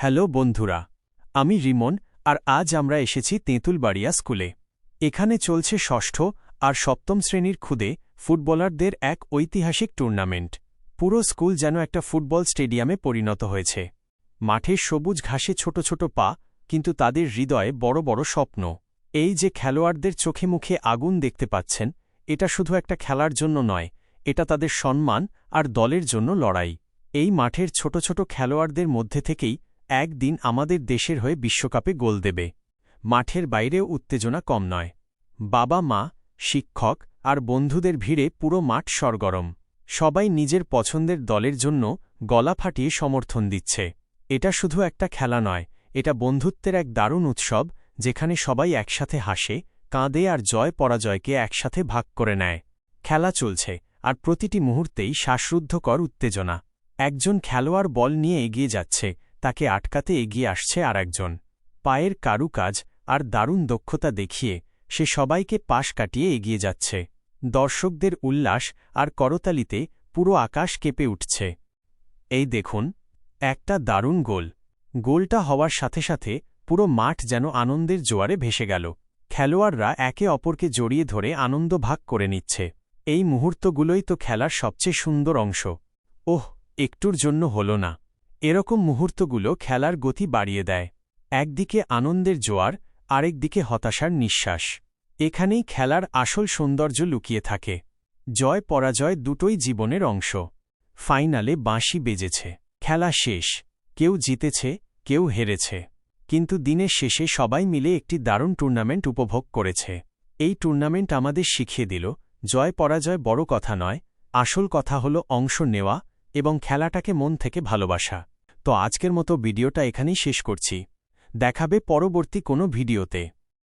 Hello বন্ধুরা, আমি রিমন, আর আজ আমরা এসেছি তেঁতুলবাড়িয়া স্কুলে। এখানে চলছে ষষ্ঠ আর সপ্তম শ্রেণির খুদে ফুটবলারদের এক ঐতিহাসিক টুর্নামেন্ট। পুরো স্কুল যেন একটা ফুটবল স্টেডিয়ামে পরিণত হয়েছে। মাঠের সবুজ ঘাসে ছোট ছোট পা, কিন্তু তাদের হৃদয়ে বড় বড় স্বপ্ন। এই যে খেলোয়াড়দের চোখে মুখে আগুন দেখতে পাচ্ছেন, এটা শুধু একটা খেলার জন্য নয়, এটা তাদের সম্মান আর দলের জন্য লড়াই। এই মাঠের ছোট ছোট খেলোয়াড়দের মধ্যে থেকেই একদিন আমাদের দেশের হয়ে বিশ্বকাপে গোল দেবে। মাঠের বাইরেও উত্তেজনা কম নয়। বাবা মা, শিক্ষক আর বন্ধুদের ভিড়ে পুরো মাঠ সরগরম। সবাই নিজের পছন্দের দলের জন্য গলা ফাটিয়ে সমর্থন দিচ্ছে। এটা শুধু একটা খেলা নয়, এটা বন্ধুত্বের এক দারুণ উৎসব, যেখানে সবাই একসাথে হাসে, কাঁদে আর জয় পরাজয়কে একসাথে ভাগ করে নেয়। খেলা চলছে, আর প্রতিটি মুহূর্তেই শ্বাসরুদ্ধকর উত্তেজনা। একজন খেলোয়াড় বল নিয়ে এগিয়ে যাচ্ছে তাকে আটকাতে এগিয়ে আসছে আর একজন পায়ের কারুকাজ আর দারুণ দক্ষতা দেখিয়ে সে সবাইকে পাশ কাটিয়ে এগিয়ে যাচ্ছে। দর্শকদের উল্লাস আর করতালিতে পুরো আকাশ কেঁপে উঠছে। এই দেখুন, একটা দারুণ গোল। গোলটা হওয়ার সাথে সাথে পুরো মাঠ যেন আনন্দের জোয়ারে ভেসে গেল। খেলোয়াড়রা একে অপরকে জড়িয়ে ধরে আনন্দ ভাগ করে নিচ্ছে। এই মুহূর্তগুলোই তো খেলার সবচেয়ে সুন্দর অংশ। ওহ, একটুর জন্য হল না। এরকম মুহূর্তগুলো খেলার গতি বাড়িয়ে দেয়। একদিকে আনন্দের জোয়ার, আরেকদিকে হতাশার নিঃশ্বাস। এখানেই খেলার আসল সৌন্দর্য লুকিয়ে থাকে। জয় পরাজয় দুটোই জীবনের অংশ। ফাইনালে বাঁশি বেজেছে। খেলা শেষ। কেউ জিতেছে, কেউ হেরেছে। কিন্তু দিনের শেষে সবাই মিলে একটি দারুণ টুর্নামেন্ট উপভোগ করেছে। এই টুর্নামেন্ট আমাদের শিখিয়ে দিল, জয় পরাজয় বড় কথা নয়, আসল কথা হল অংশ নেওয়া এবং খেলাটাকে মন থেকে ভালোবাসা। তো আজকের মতো ভিডিওটা এখানেই শেষ করছি। দেখাবে পরবর্তী কোনো ভিডিওতে।